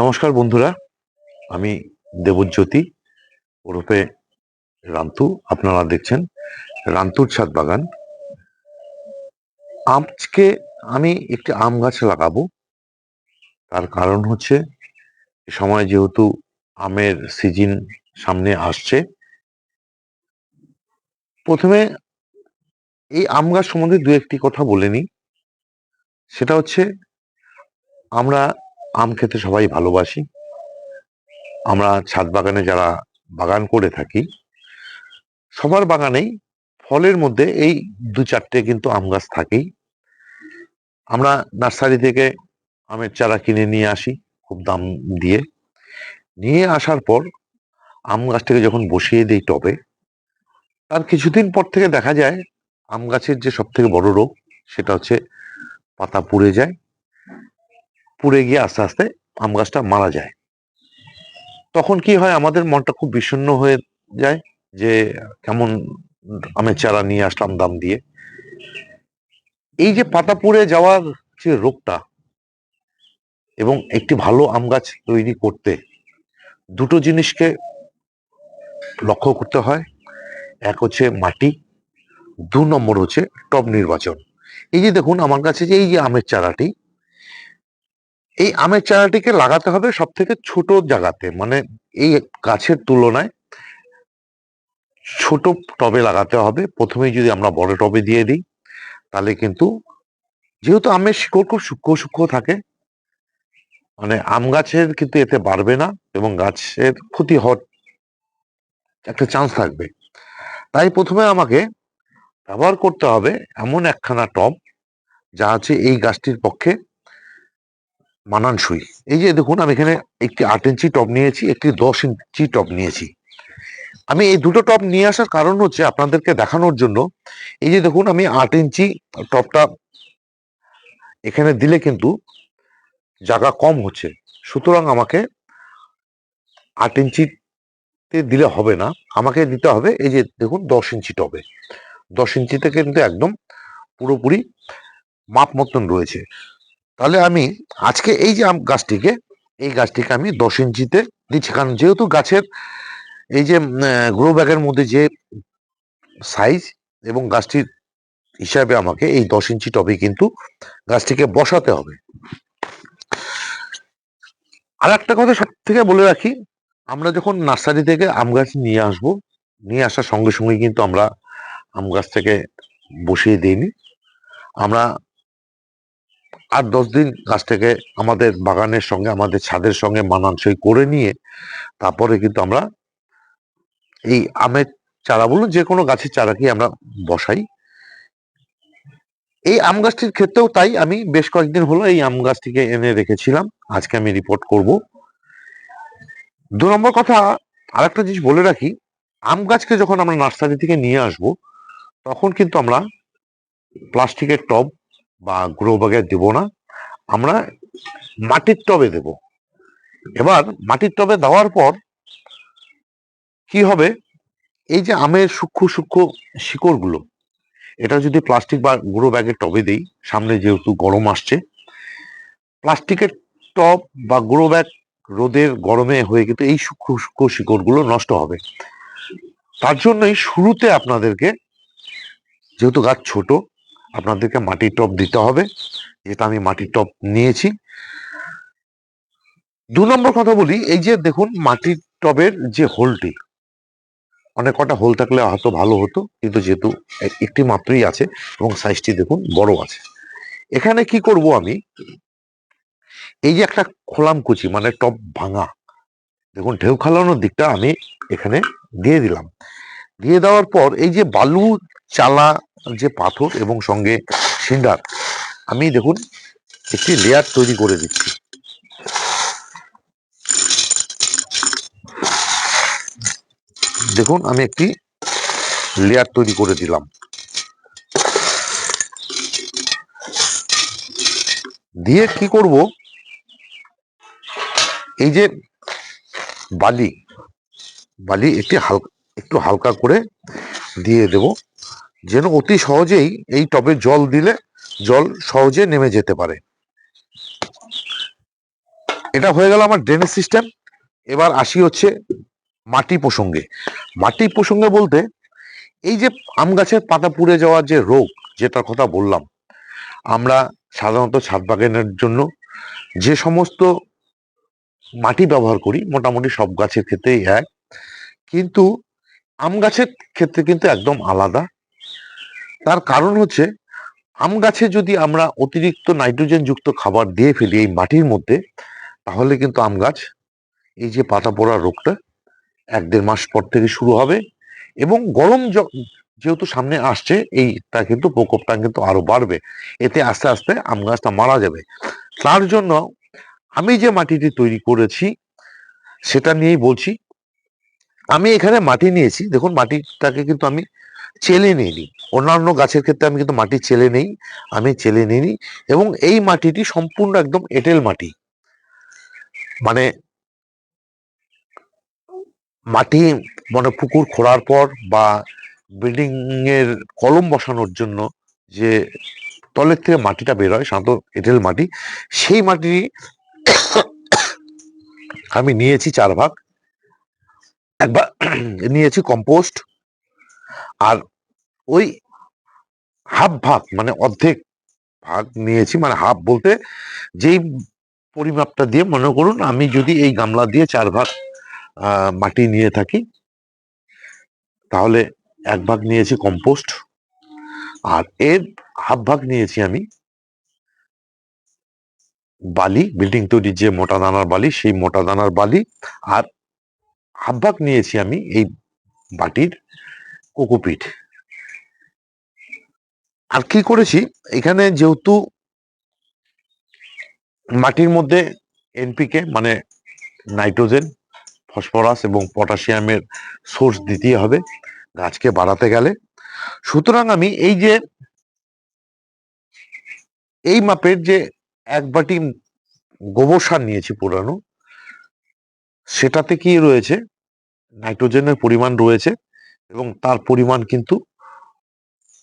নমস্কার বন্ধুরা, আমি দেবজ্যোতি, ওরফে রান্তু, আপনারা দেখছেন রান্তুর ছাদ বাগান। আজকে আমি একটি আম গাছ লাগাবো, তার কারণ হচ্ছে সময় যেহেতু আমের সিজন সামনে আসছে, প্রথমে এই আম গাছ সম্বন্ধে দু একটি কথা বলে নিই। সেটা হচ্ছে আমরা আম খেতে সবাই ভালোবাসি। আমরা ছাদ বাগানে যারা বাগান করে থাকি, সবার বাগানেই ফলের মধ্যে এই দু চারটে কিন্তু আম গাছ থাকেই। আমরা নার্সারি থেকে আমের চারা কিনে নিয়ে আসি খুব দাম দিয়ে। নিয়ে আসার পর আম গাছটাকে যখন বসিয়ে দিই টবে, তার কিছুদিন পর থেকে দেখা যায় আম গাছের যে সব থেকে বড় রোগ, সেটা হচ্ছে পাতা পুড়ে যায়। পুড়ে গিয়ে আস্তে আস্তে আম গাছটা মারা যায়। তখন কি হয়, আমাদের মনটা খুব বিষণ্ণ হয়ে যায় যে কেমন আমের চারা নিয়ে আসলাম দাম দিয়ে। এই যে পাতা পুড়ে যাওয়ার যে রোগটা এবং একটি ভালো আম গাছ তৈরি করতে দুটো জিনিসকে লক্ষ্য করতে হয়। এক হচ্ছে মাটি, দু নম্বর হচ্ছে টব নির্বাচন। এই যে দেখুন, আমার কাছে যে এই যে আমের চারাটি এই আমের চারাটিকে লাগাতে হবে সব থেকে ছোট জায়গাতে মানে এই গাছের তুলনায় ছোট টবে লাগাতে হবে। প্রথমেই যদি আমরা বড় টবে দিয়ে দিই, তাহলে কিন্তু যেহেতু আমের শিকড় খুব সূক্ষ্ম সূক্ষ্ম থাকে মানে আম গাছের কিন্তু এতে বাড়বে না এবং গাছের ক্ষতি হওয়ার একটা চান্স থাকবে। তাই প্রথমে আমাকে ব্যবহার করতে হবে এমন একখানা টব, যা আছে এই গাছটির পক্ষে মানানসই। এই যে দেখুন, আমি এখানে একটি আট ইঞ্চি টপ নিয়েছি, একটি দশ ইঞ্চি টব নিয়েছি। আমি এই দুটো টপ নিয়ে আসার কারণ হচ্ছে আপনাদেরকে দেখানোর জন্য, এই যে দেখুন, আমি আট ইঞ্চি টবটা এখানে দিলে কিন্তু জায়গা কম হচ্ছে। সুতরাং আমাকে আট ইঞ্চিতে দিলে হবে না। আমাকে দিতে হবে এই যে দেখুন, দশ ইঞ্চি টবে দশ ইঞ্চিতে কিন্তু একদম পুরোপুরি মাপ মতন রয়েছে। তাহলে আমি আজকে এই যে আম গাছটিকে, এই গাছটিকে আমি দশ ইঞ্চিতে দিচ্ছি। কারণ যেহেতু গাছের এই যে গ্রো ব্যাগের মধ্যে যে সাইজ এবং গাছটির হিসাবে আমাকে এই দশ ইঞ্চি টবে কিন্তু গাছটিকে বসাতে হবে। আর একটা কথা সব থেকে বলে রাখি, আমরা যখন নার্সারি থেকে আম গাছ নিয়ে আসব, নিয়ে আসার সঙ্গে সঙ্গে কিন্তু আমরা আম গাছ থেকে বসিয়ে দিইনি। আমরা আট, দশ দিন গাছটাকে আমাদের বাগানের সঙ্গে, আমাদের ছাদের সঙ্গে মানানসই করে নিয়ে তারপরে কিন্তু আমরা এই আমের চারা বলুন, যে কোনো গাছের চারাকে আমরা বসাই। এই আম গাছটির ক্ষেত্রেও তাই আমি বেশ কয়েকদিন হলো এই আম গাছটিকে এনে রেখেছিলাম। আজকে আমি রিপোর্ট করব। দু নম্বর কথা আর একটা জিনিস বলে রাখি, আম গাছকে যখন আমরা নার্সারি থেকে নিয়ে আসব, তখন কিন্তু আমরা প্লাস্টিকের টব বা গ্রো ব্যাগে দেব না, আমরা মাটির টবে দেব। এবার মাটির টবে দেওয়ার পর কি হবে? এই যে আমের সূক্ষ্ম সূক্ষ্ম শিকড়গুলো, এটা যদি প্লাস্টিক বা গুঁড়ো ব্যাগের টবে দিই, সামনে যেহেতু গরম আসছে, প্লাস্টিকের টব বা গুঁড়ো ব্যাগ রোদের গরমে হয়ে কিন্তু এই সূক্ষ্ম সূক্ষ্ম শিকড়গুলো নষ্ট হবে। তার জন্যই শুরুতে আপনাদেরকে, যেহেতু গাছ ছোট আপনাদেরকে মাটির টব দিতে হবে। যেটা আমি মাটির টব নিয়েছি। দু নম্বর কথা বলি, এই যে দেখুন মাটির টবের যে হোলটি, অনেক কটা হোল থাকলে হয়তো ভালো হতো, কিন্তু যেহেতু একটি মাত্রই আছে এবং সাইজটি দেখুন বড় আছে। এখানে কি করব আমি? এই যে একটা খোলাম কুচি মানে টপ ভাঙা, দেখুন ঢেউ খালানোর দিকটা আমি এখানে দিয়ে দিলাম। দিয়ে দেওয়ার পর এই যে বালু, চালা যে পাথর এবং সঙ্গে সিন্ডার, আমি দেখুন একটি লেয়ার তৈরি করে দিচ্ছি। দেখুন, আমি একটি লেয়ার তৈরি করে দিলাম। দিয়ে কি করব? এই যে বালি বালি একটি হালকা একটু হালকা করে দিয়ে দেব। যেন অতি সহজেই এই টবে জল দিলে জল সহজে নেমে যেতে পারে। এটা হয়ে গেল আমার ড্রেনেজ সিস্টেম এবার আসি হচ্ছে মাটি প্রসঙ্গে। মাটি প্রসঙ্গে বলতে এই যে আম গাছের পাতা পুড়ে যাওয়ার যে রোগ, যেটার কথা বললাম, আমরা সাধারণত ছাদ বাগানের জন্য যে সমস্ত মাটি ব্যবহার করি, মোটামুটি সব গাছের ক্ষেত্রেই এক। কিন্তু আম গাছের ক্ষেত্রে কিন্তু একদম আলাদা। তার কারণ হচ্ছে, আম গাছে যদি আমরা অতিরিক্ত নাইট্রোজেন যুক্ত খাবার দিয়ে ফেলি এই মাটির মধ্যে, তাহলে কিন্তু আম গাছ, এই যে পাতা পোড়া রোগটা, এক দেড় মাস পর থেকে শুরু হবে এবং গরম যেহেতু সামনে আসছে এইটা কিন্তু, প্রকোপটা কিন্তু আরও বাড়বে। এতে আস্তে আস্তে আম গাছটা মারা যাবে। তার জন্য আমি যে মাটিটি তৈরি করেছি, সেটা নিয়েই বলছি। আমি এখানে মাটি নিয়েছি। দেখুন, মাটিটাকে কিন্তু আমি চেলে নিইনি। অন্যান্য গাছের ক্ষেত্রে আমি কিন্তু মাটি চেলে নেই, আমি চেলে নিইনি এবং এই মাটিটি সম্পূর্ণ একদম এঁটেল মাটি। মানে মাটি মানে পুকুর খোঁড়ার পর বা বিল্ডিং এর কলম বসানোর জন্য যে তলের থেকে মাটিটা বের হয়, সাধারণত এঁটেল মাটি, সেই মাটি আমি নিয়েছি চার ভাগ। একবার নিয়েছি কম্পোস্ট আর ওই হাফ ভাগ মানে অর্ধেক ভাগ নিয়েছি মানে হাফ বলতে যেই পরিমাপটা দিয়ে মনে করুন আমি যদি এই গামলা দিয়ে চার ভাগ মাটি নিয়ে থাকি, তাহলে এক ভাগ নিয়েছি কম্পোস্ট আর এর হাফ ভাগ নিয়েছি আমি বালি বিল্ডিং তৈরির যে মোটা দানার বালি, সেই মোটা দানার বালি, আর হাফ ভাগ নিয়েছি আমি এই বাটির কোকোপিট। আর কি করেছি? এখানে যেহেতু মাটির মধ্যে এনপিকে মানে নাইট্রোজেন, ফসফরাস এবং পটাশিয়ামের সোর্স দিতেই হবে, গাছকে বাড়াতে গেলে। সুতরাং আমি এই যে এই মাপের যে এক বাটি গোবর সার নিয়েছি পুরানো সেটাতে কি রয়েছে? নাইট্রোজেনের পরিমাণ রয়েছে। এবং তার পরিমাণ কিন্তু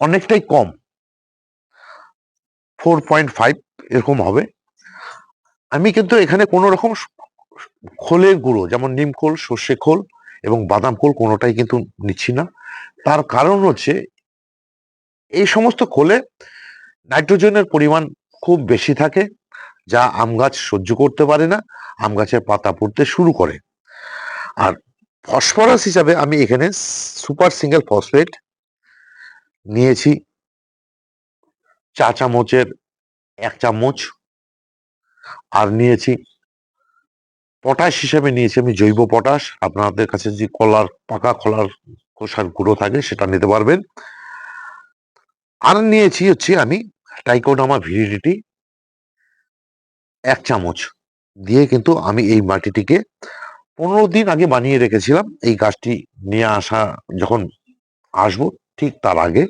অনেকটাই কম। ফোর পয়েন্ট ফাইভ এরকম হবে। আমি কিন্তু এখানে কোনো রকম খোলের গুঁড়ো, যেমন নিম খোল, সর্ষে খোল এবং বাদাম খোল কোনোটাই কিন্তু নিচ্ছি না। তার কারণ হচ্ছে এই সমস্ত খোলে নাইট্রোজেনের পরিমাণ খুব বেশি থাকে, যা আম গাছ সহ্য করতে পারে না, আম গাছের পাতা পড়তে শুরু করে। আর ফসফরাস হিসাবে আমি এখানে সুপার সিঙ্গেল ফসফেট নিয়েছি। চা চামচের এক চামচ। আর নিয়েছি পটাশ হিসেবে নিয়েছি আমি জৈব পটাশ। আপনাদের কাছে যে কলার, পাকা কলার খোসার গুঁড়ো থাকে সেটা নিতে পারবেন। আর নিয়েছি হচ্ছে আমি টাইকোডামা ভিরিডিটি এক চামচ। দিয়ে কিন্তু আমি এই মাটিটিকে পনেরো দিন আগে বানিয়ে রেখেছিলাম। এই গাছটি নিয়ে আসা যখন আসব ঠিক তার আগে।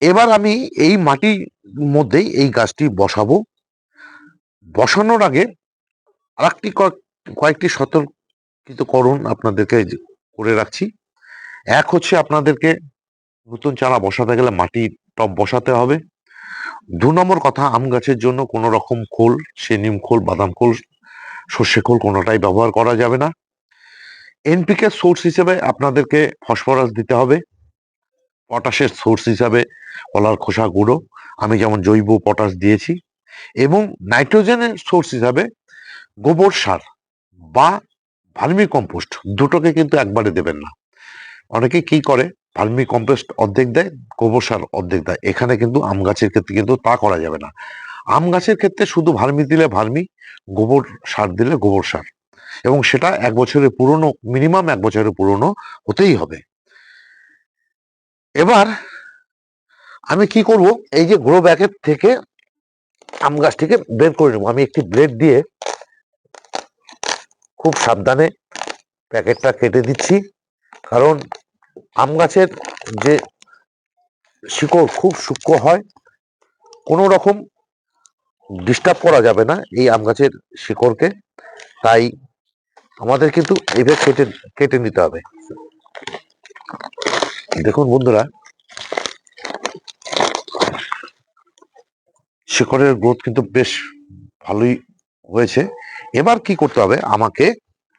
এবার আমি এই মাটির মধ্যেই এই গাছটি বসাবো। বসানোর আগে আরেকটি ক- কয়েকটি সতর্কিত করণ আপনাদেরকে করে রাখছি। এক হচ্ছে আপনাদেরকে নতুন চারা বসাতে গেলে মাটির টব বসাতে হবে। দু নম্বর কথা, আম গাছের জন্য কোনো রকম খোল সে নিম খোল, বাদাম খোল সর্ষে খোল কোনোটাই ব্যবহার করা যাবে না। এনপিকে সোর্স হিসেবে আপনাদেরকে ফসফরাস দিতে হবে। পটাশের সোর্স হিসাবে কলার খোসা গুঁড়ো। আমি যেমন জৈব পটাশ দিয়েছি। এবং নাইট্রোজেনের সোর্স হিসাবে গোবর সার বা ভার্মি কম্পোস্ট দুটোকে কিন্তু একবারে দেবেন না। অনেকে কি করে? ভার্মি কম্পোস্ট অর্ধেক দেয়, গোবর সার অর্ধেক দেয়। এখানে কিন্তু আম গাছের ক্ষেত্রে কিন্তু তা করা যাবে না। আম গাছের ক্ষেত্রে শুধু ভার্মি দিলে ভার্মি, গোবর সার দিলে গোবর সার। এবং সেটা এক বছরের পুরনো, মিনিমাম এক বছরের পুরনো হতেই হবে। এবার আমি কি করব? এই যে গ্রো ব্যাগের থেকে আম গাছটিকে বের করে নেব। আমি একটি ব্লেড দিয়ে খুব সাবধানে প্যাকেটটা কেটে দিচ্ছি। কারণ আম গাছের যে শিকড় খুব সূক্ষ্ম হয়, কোনো রকম ডিস্টার্ব করা যাবে না এই আম গাছের শিকড়কে। তাই আমাদের কিন্তু এইভাবে কেটে কেটে নিতে হবে। দেখুন বন্ধুরা, শিকড়ের গ্রোথ কিন্তু বেশ ভালোই হয়েছে। এবার কি করতে হবে, আমাকে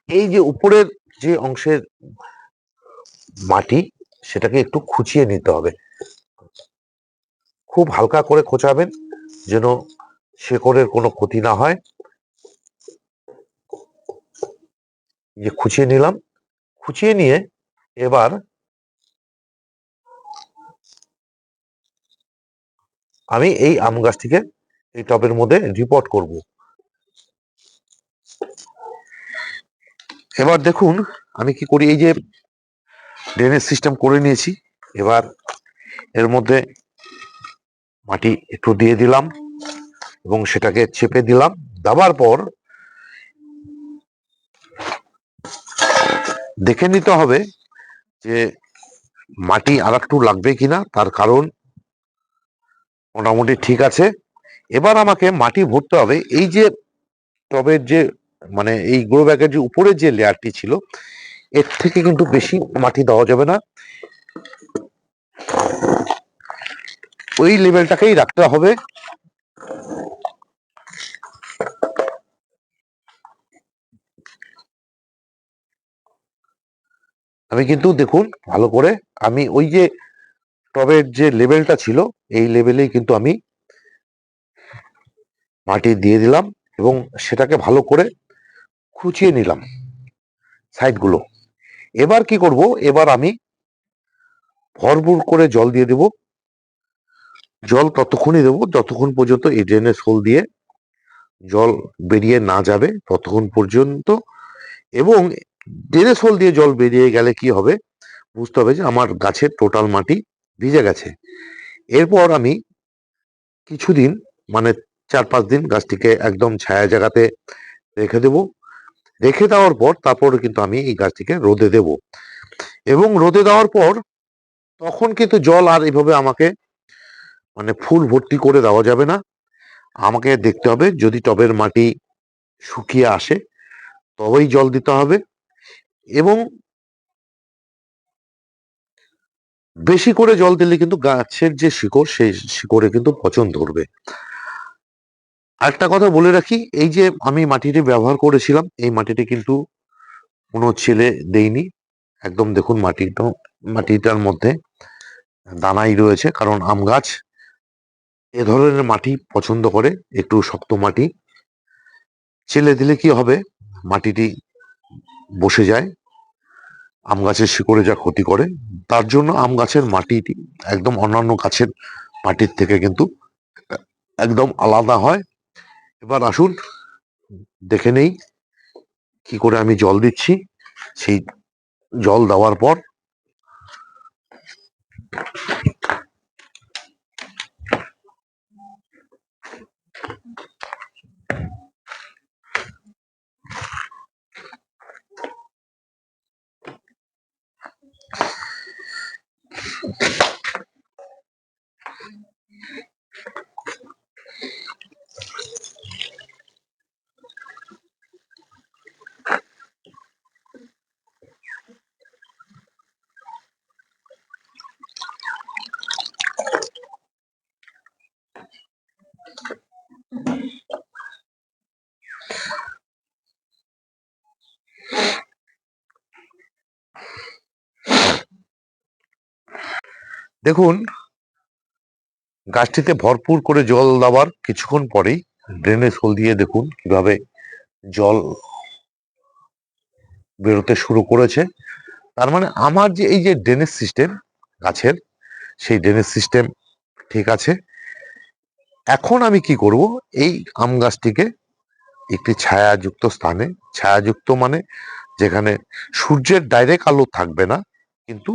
এই যে উপরের যে অংশের মাটি, সেটাকে একটু খুঁচিয়ে নিতে হবে। খুব হালকা করে খোঁচাবেন, যেন শেকড়ের কোনো ক্ষতি না হয়। যে খুঁচিয়ে নিলাম। খুঁচিয়ে নিয়ে এবার আমি এই আম গাছটিকে এই টবের মধ্যে রিপোর্ট করব। এবার দেখুন, আমি কি করি? এই যে ড্রেনেজ সিস্টেম করে নিয়েছি। এবার এর মধ্যে মাটি একটু দিয়ে দিলাম। এবং সেটাকে চেপে দিলাম। দেওয়ার পর দেখে নিতে হবে যে মাটি আর একটু লাগবে কিনা, তার কারণ মোটামুটি ঠিক আছে। এবার আমাকে মাটি ভরতে হবে। এই যে টবের যে মানে এই গ্রো ব্যাগের যে উপরে যে লেয়ারটি ছিল, এর থেকে কিন্তু বেশি মাটি দেওয়া যাবে না। ওই লেভেলটাকেই রাখতে হবে। আমি কিন্তু দেখুন, ভালো করে আমি ওই যে টবের যে লেভেলটা ছিল, এই লেভেলেই কিন্তু আমি মাটি দিয়ে দিলাম এবং সেটাকে ভালো করে খুঁচিয়ে নিলাম সাইডগুলো। এবার কি করব? এবার আমি ভরপুর করে জল দিয়ে দেব। জল ততক্ষণই দেবো, যতক্ষণ পর্যন্ত এই ড্রেনের হোল দিয়ে জল বেরিয়ে না যাবে, ততক্ষণ পর্যন্ত এবং ড্রেনেজ হোল দিয়ে জল বেরিয়ে গেলে কি হবে? বুঝতে হবে যে আমার গাছের টোটাল মাটি ভিজে গেছে। এরপর আমি কিছুদিন মানে চার পাঁচ দিন গাছটিকে একদম ছায়া জায়গাতে রেখে দেব। রেখে দেওয়ার পর তারপর কিন্তু আমি এই গাছটিকে রোদে দেব। এবং রোদে দেওয়ার পর তখন কিন্তু জল আর এভাবে আমাকে মানে ফুল ভর্তি করে দেওয়া যাবে না। আমাকে দেখতে হবে যদি টবের মাটি শুকিয়ে আসে, তবেই জল দিতে হবে। এবং বেশি করে জল দিলে কিন্তু গাছের যে শিকড়, সেই শিকড়ে কিন্তু পচন ধরবে। আরেকটা কথা বলে রাখি, এই যে আমি মাটিটি ব্যবহার করেছিলাম, এই মাটিটি কিন্তু কোনো ছেলে দেইনি একদম দেখুন মাটিটা, মাটিটার মধ্যে দানাই রয়েছে, কারণ আম গাছ এ ধরনের মাটি পছন্দ করে, একটু শক্ত মাটি। ছেলে দিলে কি হবে? মাটিটি বসে যায়, আম গাছের শিকড়ে যা ক্ষতি করে, তার জন্য আম গাছের মাটিটি একদম অন্যান্য গাছের মাটির থেকে কিন্তু একদম আলাদা হয়। এবার আসুন, দেখে নেই কি করে আমি জল দিচ্ছি। সেই জল দেওয়ার পর দেখুন, গাছটিতে ভরপুর করে জল দেওয়ার কিছুক্ষণ পরেই ড্রেনে হোল দিয়ে দেখুন কীভাবে জল বেরোতে শুরু করেছে। তার মানে আমার যে এই যে ড্রেনেজ সিস্টেম গাছের, সেই ড্রেনেজ সিস্টেম ঠিক আছে। এখন আমি কি করব? এই আম গাছটিকে একটি ছায়াযুক্ত স্থানে, ছায়াযুক্ত মানে যেখানে সূর্যের ডাইরেক্ট আলো থাকবে না, কিন্তু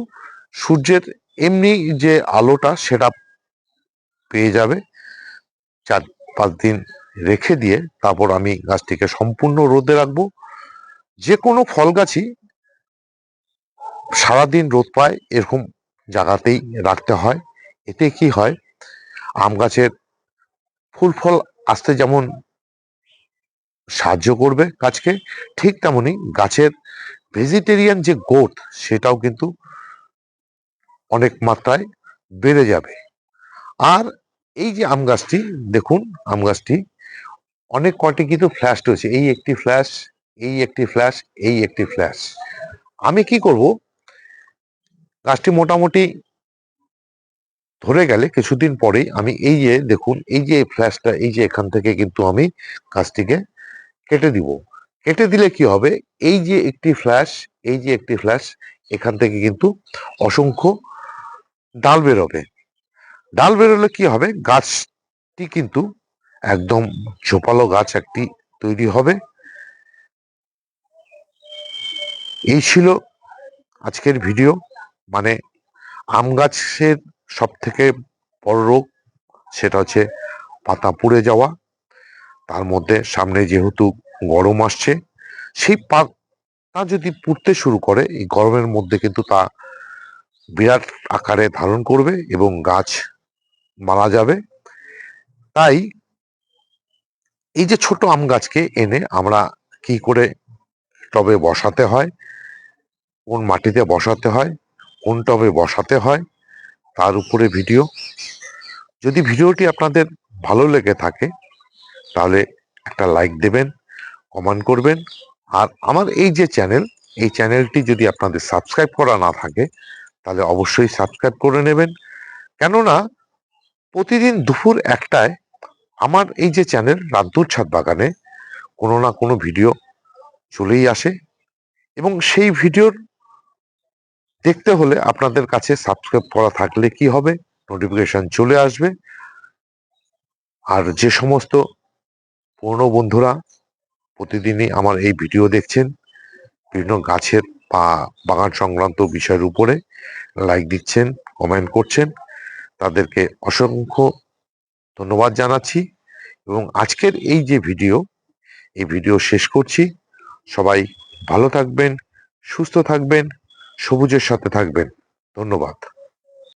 সূর্যের এমনি যে আলোটা সেটা পেয়ে যাবে চার পাঁচ দিন রেখে দিয়ে তারপর আমি গাছটিকে সম্পূর্ণ রোদে রাখব। যে কোনো ফল গাছই সারাদিন রোদ পায়, এরকম জায়গাতেই রাখতে হয়। এতে কি হয়, আম গাছের ফুল ফল আসতে যেমন সাহায্য করবে গাছকে, ঠিক তেমনই গাছের ভেজিটেরিয়ান যে গোট সেটাও কিন্তু অনেক মাত্রায় বেড়ে যাবে। আর এই যে আম গাছটি, দেখুন আম গাছটি, অনেক কয়টি কিন্তু ফ্ল্যাশ রয়েছে। এই একটি ফ্ল্যাশ এই একটি ফ্ল্যাশ এই একটি ফ্ল্যাশ আমি কি করব? গাছটি মোটামুটি ধরে গেলে কিছুদিন পরেই আমি এই যে, দেখুন, এই যে ফ্ল্যাশটা এই যে এখান থেকে কিন্তু আমি গাছটিকে কেটে দিব। কেটে দিলে কি হবে? এই যে একটি ফ্ল্যাশ এই যে একটি ফ্ল্যাশ এখান থেকে কিন্তু অসংখ্য ডাল বেরোবে। ডাল বেরোলে কি হবে? গাছটি কিন্তু একদম ঝোপালো গাছ একটি তৈরি হবে। এই ছিল আজকের ভিডিও। মানে আম গাছের সব থেকে বড় রোগ সেটা হচ্ছে পাতা পুড়ে যাওয়া। তার মধ্যে সামনে যেহেতু গরম আসছে, সেই পাতা যদি পুড়তে শুরু করে, এই গরমের মধ্যে কিন্তু তা বিরাট আকারে ধারণ করবে এবং গাছ মারা যাবে। তাই এই যে ছোট আম গাছকে এনে আমরা কি করে টবে বসাতে হয়, কোন মাটিতে বসাতে হয়, কোন টবে বসাতে হয়, তার উপরে ভিডিও। যদি ভিডিওটি আপনাদের ভালো লেগে থাকে, তাহলে একটা লাইক দেবেন, কমেন্ট করবেন। আর আমার এই যে চ্যানেল, এই চ্যানেলটি যদি আপনাদের সাবস্ক্রাইব করা না থাকে তাহলে অবশ্যই সাবস্ক্রাইব করে নেবেন। কেননা প্রতিদিন দুপুর একটায় আমার এই যে চ্যানেল রাদ্দুর ছাদ বাগানে কোনো না কোনো ভিডিও চলেই আসে এবং সেই ভিডিওর দেখতে হলে আপনাদের কাছে সাবস্ক্রাইব করা থাকলে কি হবে? নোটিফিকেশন চলে আসবে। আর যে সমস্ত পুরনো বন্ধুরা প্রতিদিনই আমার এই ভিডিও দেখছেন, বিভিন্ন গাছের বা বাগান সংক্রান্ত বিষয়ের উপরে লাইক দিচ্ছেন কমেন্ট করছেন। তাদেরকে অসংখ্য ধন্যবাদ জানাচ্ছি এবং আজকের এই যে ভিডিও এই ভিডিও শেষ করছি। সবাই ভালো থাকবেন, সুস্থ থাকবেন, সবুজের সাথে থাকবেন। ধন্যবাদ।